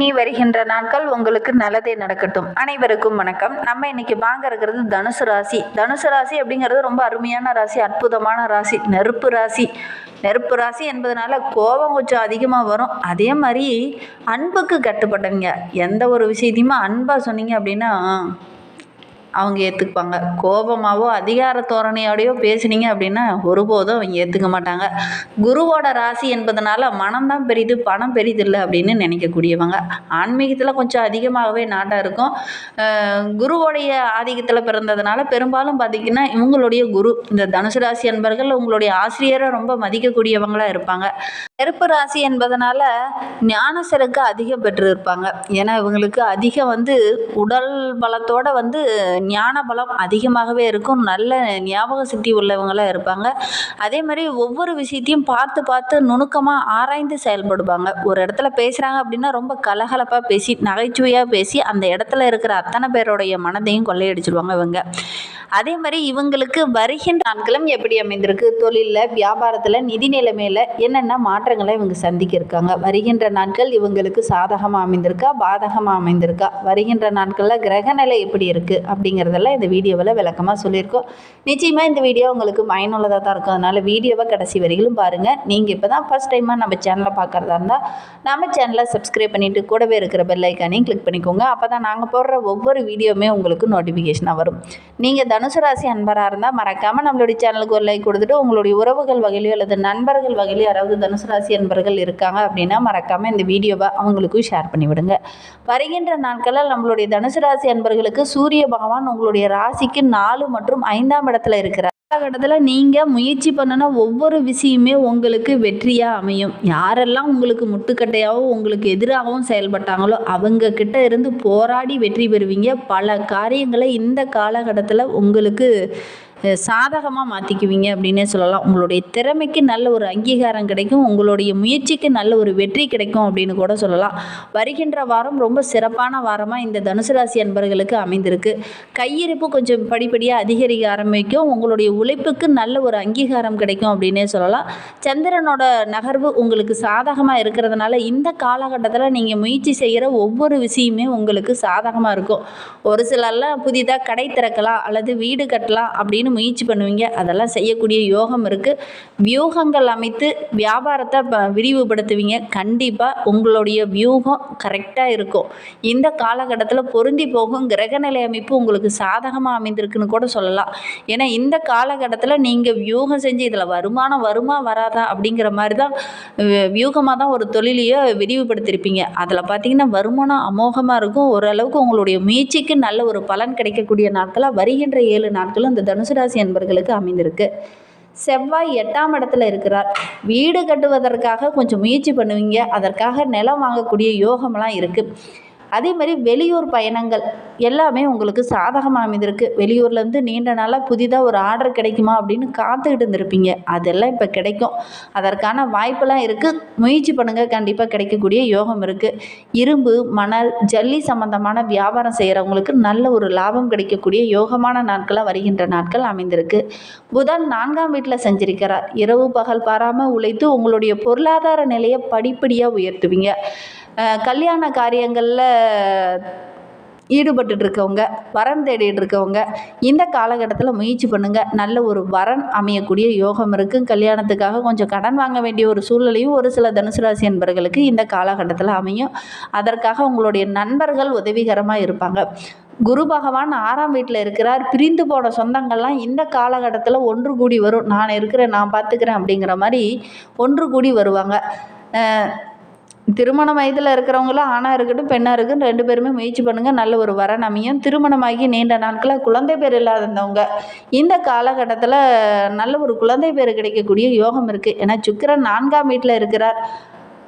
நீ வருகின்ற நாட்கள் உங்களுக்கு நல்லதே நடக்கட்டும். அனைவருக்கும் வணக்கம். நம்ம இன்னைக்கு வாங்க இருக்கிறது தனுசு ராசி. தனுசு ராசி அப்படிங்கிறது ரொம்ப அருமையான ராசி அற்புதமான ராசி நெருப்பு ராசி. நெருப்பு ராசி என்பதனால கோபம் கொஞ்சம் அதிகமாக வரும். அதே மாதிரி அன்புக்கு கட்டுப்பட்டவங்க. எந்த ஒரு விஷயத்தையுமே அன்பாக சொன்னீங்க அப்படின்னா அவங்க ஏற்றுக்குப்பாங்க கோபமாகவோ அதிகார தோரணையோடையோ பேசுனீங்க அப்படின்னா ஒருபோதும் அவங்க ஏற்றுக்க மாட்டாங்க. குருவோட ராசி என்பதனால மனம்தான் பெரிது பணம் பெரிதில்லை அப்படின்னு நினைக்கக்கூடியவங்க. ஆன்மீகத்தில் கொஞ்சம் அதிகமாகவே நாட்டாக இருக்கும். குருவோடைய ஆதிக்கத்தில் பிறந்ததுனால பெரும்பாலும் பார்த்திங்கன்னா இவங்களுடைய குரு இந்த தனுசு ராசி அன்பர்கள் உங்களுடைய ஆசிரியரை ரொம்ப மதிக்கக்கூடியவங்களாக இருப்பாங்க. நெருப்பு ராசி என்பதனால ஞான சிறக்கு அதிகம் பெற்று இருப்பாங்க ஏன்னா இவங்களுக்கு அதிகம் வந்து உடல் பலத்தோட வந்து ஞான பலம் அதிகமாகவே இருக்கும். நல்ல ஞாபக சக்தி உள்ளவங்களாக இருப்பாங்க. அதே மாதிரி ஒவ்வொரு விஷயத்தையும் பார்த்து பார்த்து நுணுக்கமாக ஆராய்ந்து செயல்படுவாங்க. ஒரு இடத்துல பேசுகிறாங்க அப்படின்னா ரொம்ப கலகலப்பாக பேசி நகைச்சுவையாக பேசி அந்த இடத்துல இருக்கிற அத்தனை பேருடைய மனதையும் கொள்ளையடிச்சிருவாங்க இவங்க. அதே மாதிரி இவங்களுக்கு வருகின்ற நாட்களும் எப்படி அமைந்திருக்கு? தொழிலில் வியாபாரத்தில் நிதி நிலைமையில் என்னென்ன மாற்றங்களை இவங்க சந்திக்க இருக்காங்க வருகின்ற நாட்கள் இவங்களுக்கு சாதகமாக அமைந்திருக்கா? பாதகமாக அமைந்திருக்கா? வருகின்ற நாட்களில் கிரக நிலை எப்படி இருக்குது அப்படிங்கிறதெல்லாம் இந்த வீடியோவில் விளக்கமாக சொல்லியிருக்கோம். நிச்சயமாக இந்த வீடியோ உங்களுக்கு பயனுள்ளதாக தான் இருக்கும். அதனால் வீடியோவை கடைசி வரையிலும் பாருங்கள் நீங்கள் இப்போ தான் ஃபஸ்ட் டைமாக நம்ம சேனலை பார்க்குறதா இருந்தால் நம்ம சேனலை சப்ஸ்கிரைப் பண்ணிவிட்டு கூடவே இருக்கிற பெல் ஐக்கானையும் கிளிக் பண்ணிக்கோங்க. அப்போ தான் நாங்கள் போடுற ஒவ்வொரு வீடியோவுமே உங்களுக்கு நோட்டிஃபிகேஷனாக வரும். நீங்கள் தனுசு ராசி அன்பராக இருந்தால் மறக்காமல் நம்மளுடைய சேனலுக்கு ஒரு லைக் கொடுத்துட்டு உங்களுடைய உறவுகள் வகையிலையோ அல்லது நண்பர்கள் வகையிலையோ யாராவது தனுசு ராசி அன்பர்கள் இருக்காங்க அப்படின்னா மறக்காமல் இந்த வீடியோவை அவங்களுக்கும் ஷேர் பண்ணி விடுங்க வருகின்ற நாட்களில் நம்மளுடைய தனுசு ராசி அன்பர்களுக்கு சூரிய பகவான் உங்களுடைய ராசிக்கு நாலு மற்றும் ஐந்தாம் இடத்துல இருக்கிறார். காலகட்டத்தில் நீங்கள் முயற்சி பண்ணினா ஒவ்வொரு விஷயமே உங்களுக்கு வெற்றியாக அமையும். யாரெல்லாம் உங்களுக்கு முட்டுக்கட்டையாகவும் உங்களுக்கு எதிராகவும் செயல்பட்டாங்களோ அவங்க கிட்ட இருந்து போராடி வெற்றி பெறுவீங்க. பல காரியங்களை இந்த காலகட்டத்தில் உங்களுக்கு சாதகமாக மாற்றிக்குவீங்க அப்படின்னே சொல்லலாம். உங்களுடைய திறமைக்கு நல்ல ஒரு அங்கீகாரம் கிடைக்கும். உங்களுடைய முயற்சிக்கு நல்ல ஒரு வெற்றி கிடைக்கும் அப்படின்னு கூட சொல்லலாம். வருகின்ற வாரம் ரொம்ப சிறப்பான வாரமாக இந்த தனுசு ராசி அன்பர்களுக்கு அமைந்திருக்கு. கையிருப்பு கொஞ்சம் படிப்படியாக அதிகரிக்க ஆரம்பிக்கும். உங்களுடைய உழைப்புக்கு நல்ல ஒரு அங்கீகாரம் கிடைக்கும் அப்படின்னே சொல்லலாம். சந்திரனோட நகர்வு உங்களுக்கு சாதகமாக இருக்கிறதுனால இந்த காலகட்டத்தில் நீங்கள் முயற்சி செய்கிற ஒவ்வொரு விஷயமே உங்களுக்கு சாதகமாக இருக்கும். ஒரு சிலர்லாம் புதிதாக கடை திறக்கலாம் அல்லது வீடு கட்டலாம் அப்படின்னு முயற்சி பண்ணுவீங்க. அதெல்லாம் செய்யக்கூடிய யோகம் இருக்குது வியூகங்கள் அமைத்து வியாபாரத்தை ப- விரிவுபடுத்துவீங்க. கண்டிப்பாக உங்களுடைய வியூகம் கரெக்டாக இருக்கும். இந்த காலகட்டத்தில் பொருந்தி போகும் கிரகநிலை அமைப்பு உங்களுக்கு சாதகமாக அமைந்திருக்குன்னு கூட சொல்லலாம். ஏன்னா இந்த காலகட்டத்தில் நீங்கள் வியூகம் செஞ்சு இதில் வருமானம் வருமா வராதா அப்படிங்கிற மாதிரி தான் வியூகமாக தான் ஒரு தொழிலையே விரிவுபடுத்தியிருப்பீங்க அதில் பார்த்தீங்கன்னா வருமானம் அமோகமாக இருக்கும். ஓரளவுக்கு உங்களுடைய முயற்சிக்கு நல்ல ஒரு பலன் கிடைக்கக்கூடிய நாட்களாக வருகின்ற ஏழு நாட்களும் இந்த தனுசு மீனராசி என்பர்களுக்கு அமைந்திருக்கு. செவ்வாய் எட்டாம் இடத்துல இருக்கிறார். வீடு கட்டுவதற்காக கொஞ்சம் முயற்சி பண்ணுவீங்க. அதற்காக நிலம் வாங்கக்கூடிய யோகம்லாம் இருக்குது அதே மாதிரி வெளியூர் பயணங்கள் எல்லாமே உங்களுக்கு சாதகமாக அமைந்திருக்கு. வெளியூர்லேருந்து நீண்ட நாளாக புதிதாக ஒரு ஆர்டர் கிடைக்குமா அப்படின்னு காத்துக்கிட்டு இருந்திருப்பீங்க. அதெல்லாம் இப்போ கிடைக்கும். அதற்கான வாய்ப்பெல்லாம் இருக்குது முயற்சி பண்ணுங்கள் கண்டிப்பாக கிடைக்கக்கூடிய யோகம் இருக்குது இரும்பு மணல் ஜல்லி சம்பந்தமான வியாபாரம் செய்கிறவங்களுக்கு நல்ல ஒரு லாபம் கிடைக்கக்கூடிய யோகமான நாட்களாக வருகின்ற நாட்கள் அமைந்திருக்கு. புதன் நான்காம் வீட்டில் செஞ்சிருக்கிறார். இரவு பகல் பாராமல் உழைத்து உங்களுடைய பொருளாதார நிலையை படிப்படியாக உயர்த்துவீங்க. கல்யாண காரியங்களில் ஈடுபட்டு இருக்கவங்க வரன் தேடிட்டு இருக்கவங்க இந்த காலகட்டத்தில் முயற்சி பண்ணுங்கள் நல்ல ஒரு வரன் அமையக்கூடிய யோகம் இருக்குது கல்யாணத்துக்காக கொஞ்சம் கடன் வாங்க வேண்டிய ஒரு சூழ்நிலையும் ஒரு சில தனுசு ராசி என்பர்களுக்கு இந்த காலகட்டத்தில் அமையும். அதற்காக உங்களுடைய நண்பர்கள் உதவிகரமாக இருப்பாங்க. குரு பகவான் ஆறாம் வீட்டில் இருக்கிறார். பிரிந்து போன சொந்தங்கள்லாம் இந்த காலகட்டத்தில் ஒன்று கூடி வரும். நான் இருக்கிறேன் நான் பார்த்துக்கிறேன் அப்படிங்கிற மாதிரி ஒன்று கூடி வருவாங்க. திருமண வயதில் இருக்கிறவங்களும் ஆணாக இருக்கட்டும் பெண்ணாக இருக்கட்டும் ரெண்டு பேருமே முயற்சி பண்ணுங்கள் நல்ல ஒரு வரன் அமையும் திருமணமாகி நீண்ட நாட்களாக குழந்தை பேர் இல்லாதவங்க. இந்த காலகட்டத்தில் நல்ல ஒரு குழந்தை பேர் கிடைக்கக்கூடிய யோகம் இருக்குது ஏன்னா சுக்கிரன் நான்காம் வீட்டில் இருக்கிறார்.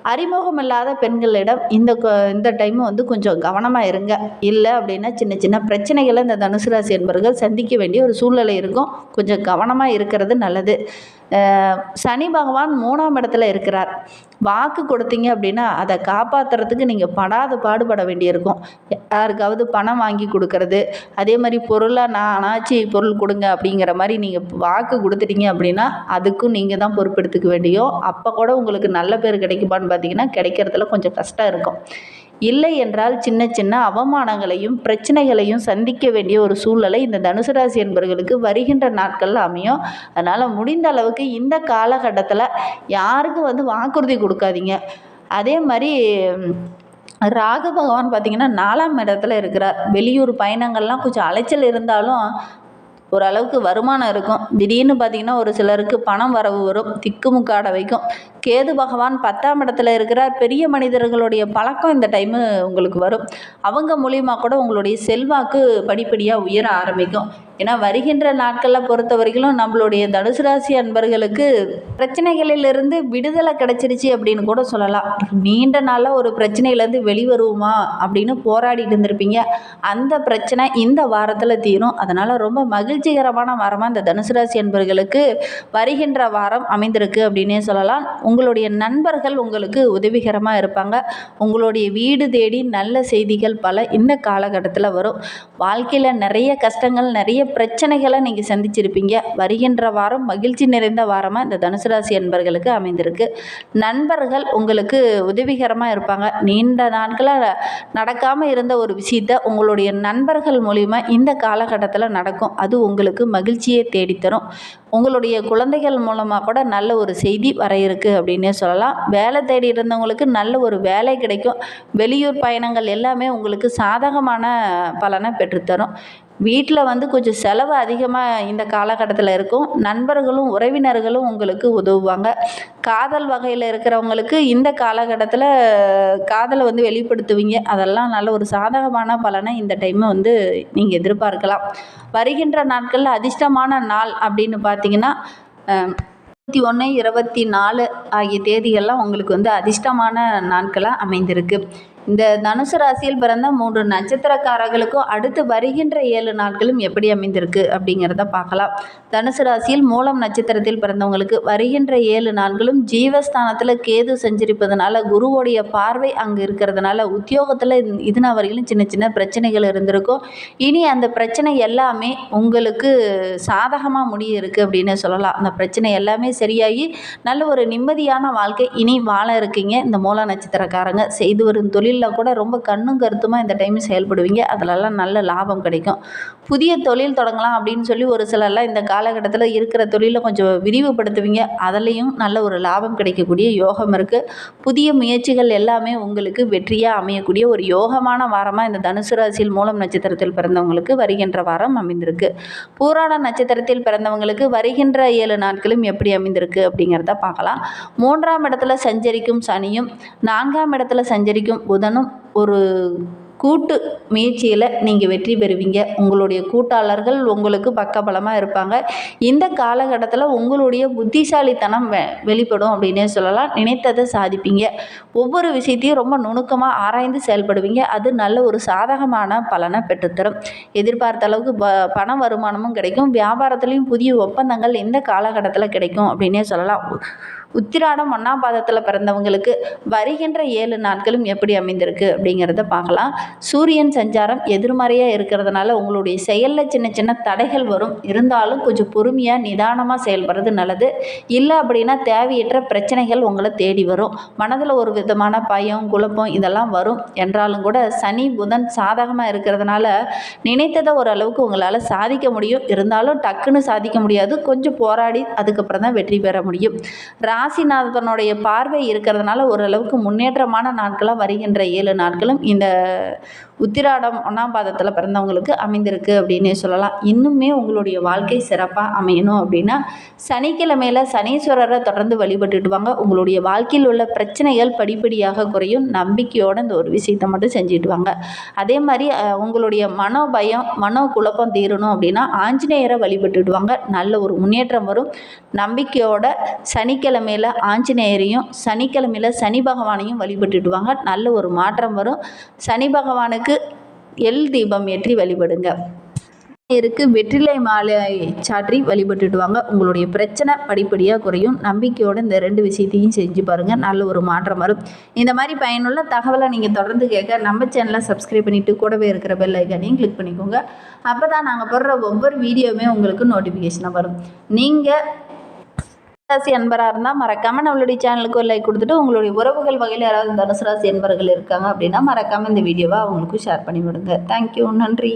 அறிமுகம் இல்லாத பெண்களிடம் இந்த கொ- இந்த டைம் வந்து கொஞ்சம் கவனமாக இருங்க. இல்லை அப்படின்னா சின்ன சின்ன பிரச்சனைகளை இந்த தனுசு ராசி என்பவர்கள் சந்திக்க வேண்டிய ஒரு சூழ்நிலை இருக்கும். கொஞ்சம் கவனமாக இருக்கிறது நல்லது. சனி பகவான் மூணாம் இடத்துல இருக்கிறார். வாக்கு கொடுத்தீங்க அப்படின்னா அதை காப்பாற்றுறதுக்கு நீங்கள் படாத பாடுபட வேண்டியிருக்கும். யாருக்காவது பணம் வாங்கி கொடுக்கறது அதே மாதிரி பொருளாக நான் அனாச்சி பொருள் கொடுங்க அப்படிங்கிற மாதிரி நீங்கள் வாக்கு கொடுத்துட்டீங்க அப்படின்னா அதுக்கும் நீங்கள் தான் பொறுப்பெடுத்துக்க வேண்டியோ அப்போ கூட உங்களுக்கு நல்ல பேர் கிடைக்குமான்னு பார்த்தீங்கன்னா கிடைக்கிறதுல கொஞ்சம் கஷ்டம் இருக்கும். இல்லை என்றால் சின்ன சின்ன அவமானங்களையும் பிரச்சனைகளையும் சந்திக்க வேண்டிய ஒரு சூழ்நிலை இந்த தனுசு ராசி என்பவர்களுக்கு வருகின்ற நாட்களில் அமையும். அதனால் முடிந்த அளவுக்கு இந்த காலகட்டத்தில் யாருக்கும் வந்து வாக்குறுதி கொடுக்காதீங்க. அதே மாதிரி ராகு பகவான் பார்த்திங்கன்னா நாலாம் இடத்துல இருக்கிறார். வெளியூர் பயணங்கள்லாம் கொஞ்சம் அலைச்சல் இருந்தாலும் ஓரளவுக்கு வருமானம் இருக்கும். திடீர்னு பார்த்திங்கன்னா ஒரு சிலருக்கு பணம் வரவு வரும். திக்குமுக்காட வைக்கும். கேது பகவான் பத்தாம் இடத்துல இருக்கிறார். பெரிய மனிதர்களுடைய பழக்கம் இந்த டைமு உங்களுக்கு வரும். அவங்க மூலியமாக கூட உங்களுடைய செல்வாக்கு படிப்படியாக உயர ஆரம்பிக்கும். ஏன்னா வருகின்ற நாட்களில் பொறுத்த வரைக்கும் நம்மளுடைய தனுசு ராசி அன்பர்களுக்கு பிரச்சனைகளிலிருந்து விடுதலை கிடைச்சிருச்சு அப்படின்னு கூட சொல்லலாம். நீண்ட நாளாக ஒரு பிரச்சனையிலேருந்து வெளிவருவோமா அப்படின்னு போராடிட்டு இருந்திருப்பீங்க. அந்த பிரச்சனை இந்த வாரத்தில் தீரும். அதனால் ரொம்ப மகிழ்ச்சிகரமான வாரமாக இந்த தனுசு ராசி அன்பர்களுக்கு வருகின்ற வாரம் அமைந்திருக்கு அப்படின்னே சொல்லலாம். உங்களுடைய நண்பர்கள் உங்களுக்கு உதவிகரமாக இருப்பாங்க. உங்களுடைய வீடு தேடி நல்ல செய்திகள் பல இந்த காலகட்டத்தில் வரும். வாழ்க்கையில் நிறைய கஷ்டங்கள் நிறைய பிரச்சனைகளை நீங்கள் சந்திச்சிருப்பீங்க. வருகின்ற வாரம் மகிழ்ச்சி நிறைந்த வாரமாக இந்த தனுசு ராசி அன்பர்களுக்கு அமைந்திருக்கு. நண்பர்கள் உங்களுக்கு உதவிகரமாக இருப்பாங்க. நீண்ட நாட்களாக நடக்காமல் இருந்த ஒரு விஷயத்த உங்களுடைய நண்பர்கள் மூலிமா இந்த காலகட்டத்தில் நடக்கும். அது உங்களுக்கு மகிழ்ச்சியை தேடித்தரும். உங்களுடைய குழந்தைகள் மூலமாக கூட நல்ல ஒரு செய்தி வர இருக்குது அப்படின்னே சொல்லலாம். வேலை தேடி இருந்தவங்களுக்கு நல்ல ஒரு வேலை கிடைக்கும். வெளியூர் பயணங்கள் எல்லாமே உங்களுக்கு சாதகமான பலனை பெற்றுத்தரும். வீட்டில் வந்து கொஞ்சம் செலவு அதிகமாக இந்த காலகட்டத்தில் இருக்கும். நண்பர்களும் உறவினர்களும் உங்களுக்கு உதவுவாங்க. காதல் வகையில் இருக்கிறவங்களுக்கு இந்த காலகட்டத்தில் காதலை வந்து வெளிப்படுத்துவீங்க. அதெல்லாம் நல்ல ஒரு சாதகமான பலனை இந்த டைமை வந்து நீங்கள் எதிர்பார்க்கலாம். வருகின்ற நாட்களில் அதிர்ஷ்டமான நாள் அப்படின்னு பார்த்தீங்கன்னா இருபத்தி ஒன்று இருபத்தி நாலு ஆகிய தேதிகள்லாம் உங்களுக்கு வந்து அதிர்ஷ்டமான நாட்களாக அமைந்திருக்கு. இந்த தனுசு ராசியில் பிறந்த மூன்று நட்சத்திரக்காரர்களுக்கும் அடுத்து வருகின்ற ஏழு நாட்களும் எப்படி அமைந்திருக்கு அப்படிங்கிறத பார்க்கலாம். தனுசு ராசியில் மூலம் நட்சத்திரத்தில் பிறந்தவங்களுக்கு வருகின்ற ஏழு நாட்களும் ஜீவஸ்தானத்தில் கேது செஞ்சிருப்பதனால குருவோடைய பார்வை அங்கே இருக்கிறதுனால உத்தியோகத்தில் இதுனா வரையிலும் சின்ன சின்ன பிரச்சனைகள் இருந்திருக்கும். இனி அந்த பிரச்சனை எல்லாமே உங்களுக்கு சாதகமாக முடிய இருக்குது அப்படின்னு சொல்லலாம். அந்த பிரச்சனை எல்லாமே சரியாகி நல்ல ஒரு நிம்மதியான வாழ்க்கை இனி வாழ இருக்கீங்க. இந்த மூல நட்சத்திரக்காரங்க செய்து வரும் தொழில் தொழிலில் கூட ரொம்ப கண்ணும் கருத்துமாக இந்த டைம் செயல்படுவீங்க. அதிலெல்லாம் நல்ல லாபம் கிடைக்கும். புதிய தொழில் தொடங்கலாம் அப்படின்னு சொல்லி ஒரு சிலர்லாம் இந்த காலகட்டத்தில் இருக்கிற தொழிலை கொஞ்சம் விரிவுபடுத்துவீங்க. அதுலேயும் நல்ல ஒரு லாபம் கிடைக்கக்கூடிய யோகம் இருக்குது புதிய முயற்சிகள் எல்லாமே உங்களுக்கு வெற்றியாக அமையக்கூடிய ஒரு யோகமான வாரமாக இந்த தனுசு ராசியில் மூலம் நட்சத்திரத்தில் பிறந்தவங்களுக்கு வருகின்ற வாரம் அமைந்திருக்கு. பூராட நட்சத்திரத்தில் பிறந்தவங்களுக்கு வருகின்ற ஏழு நாட்களும் எப்படி அமைந்திருக்கு அப்படிங்கிறத பார்க்கலாம். மூன்றாம் இடத்துல சஞ்சரிக்கும் சனியும் நான்காம் இடத்துல சஞ்சரிக்கும் புதனும் ஒரு கூட்டு முயற்சியில் நீங்கள் வெற்றி பெறுவீங்க. உங்களுடைய கூட்டாளர்கள் உங்களுக்கு பக்கபலமாக இருப்பாங்க. இந்த காலகட்டத்தில் உங்களுடைய புத்திசாலித்தனம் வெ வெளிப்படும் அப்படின்னே சொல்லலாம். நினைத்ததை சாதிப்பீங்க. ஒவ்வொரு விஷயத்தையும் ரொம்ப நுணுக்கமாக ஆராய்ந்து செயல்படுவீங்க. அது நல்ல ஒரு சாதகமான பலனை பெற்றுத்தரும். எதிர்பார்த்த அளவுக்கு ப பண வருமானமும் கிடைக்கும். வியாபாரத்துலேயும் புதிய ஒப்பந்தங்கள் இந்த காலகட்டத்தில் கிடைக்கும் அப்படின்னே சொல்லலாம். உத்திராடம் ஒன்றாம் பாதத்தில் பிறந்தவங்களுக்கு வருகின்ற ஏழு நாட்களும் எப்படி அமைந்திருக்கு அப்படிங்கிறத பார்க்கலாம். சூரியன் சஞ்சாரம் எதிர்மறையாக இருக்கிறதுனால உங்களுடைய செயலில் சின்ன சின்ன தடைகள் வரும். இருந்தாலும் கொஞ்சம் பொறுமையாக நிதானமாக செயல்படுறது நல்லது. இல்லை அப்படின்னா தேவையற்ற பிரச்சனைகள் உங்களை தேடி வரும். மனதில் ஒரு விதமான பயம் குழப்பம் இதெல்லாம் வரும். என்றாலும் கூட சனி புதன் சாதகமாக இருக்கிறதுனால நினைத்ததை ஓரளவுக்கு உங்களால் சாதிக்க முடியும். இருந்தாலும் டக்குன்னு சாதிக்க முடியாது. கொஞ்சம் போராடி அதுக்கப்புறம் தான் வெற்றி பெற முடியும். ரா ராசிநாதனுடைய பார்வை இருக்கிறதுனால ஓரளவுக்கு முன்னேற்றமான நாட்களாக வருகின்ற ஏழு நாட்களும் இந்த உத்திராடம் ஒன்றாம் பாதத்தில் பிறந்தவங்களுக்கு அமைந்திருக்கு அப்படின்னே சொல்லலாம். இன்னுமே உங்களுடைய வாழ்க்கை சிறப்பாக அமையணும் அப்படின்னா சனிக்கிழமையில் சனீஸ்வரரை தொடர்ந்து வழிபட்டுட்டு வாங்க. உங்களுடைய வாழ்க்கையில் உள்ள பிரச்சனைகள் படிப்படியாக குறையும். நம்பிக்கையோடு இந்த ஒரு விஷயத்தை மட்டும் செஞ்சுட்டு வாங்க. அதே மாதிரி உங்களுடைய உங்களுடைய மனோபயம் மனோ குழப்பம் தீரணும் அப்படின்னா ஆஞ்சநேயரை வழிபட்டுடுவாங்க நல்ல ஒரு முன்னேற்றம் வரும். நம்பிக்கையோட சனிக்கிழமை சனிக்கிழமையில் ஆஞ்சநேயரையும் சனிக்கிழமையில் சனி பகவானையும் வழிபட்டுட்டு வாங்க நல்ல ஒரு மாற்றம் வரும். சனி பகவானுக்கு எல் தீபம் ஏற்றி வழிபடுங்க. இருக்கு வெற்றிலை மாலை சாற்றி வழிபட்டுட்டு வாங்க உங்களுடைய பிரச்சனை படிப்படியாக குறையும். நம்பிக்கையோடு இந்த ரெண்டு விஷயத்தையும் செஞ்சு பாருங்கள் நல்ல ஒரு மாற்றம் வரும். இந்த மாதிரி பயனுள்ள தகவலை நீங்கள் தொடர்ந்து கேட்க நம்ம சேனலை சப்ஸ்கிரைப் பண்ணிவிட்டு கூடவே இருக்கிற பெல் ஐக்கானையும் கிளிக் பண்ணிக்கோங்க. அப்போ தான் நாங்கள் போடுற ஒவ்வொரு வீடியோவுமே உங்களுக்கு நோட்டிஃபிகேஷனாக வரும். நீங்கள் ராசி அன்பராக இருந்தால் மறக்காமல் நம்மளுடைய சேனலுக்கு ஒரு லைக் கொடுத்துட்டு உங்களுடைய உறவுகள் வகையில் யாராவது தனுசு ராசி அன்பர்கள் இருக்காங்க அப்படின்னா மறக்காமல் இந்த வீடியோவை அவங்களுக்கும் ஷேர் பண்ணி விடுங்க. தேங்க்யூ நன்றி.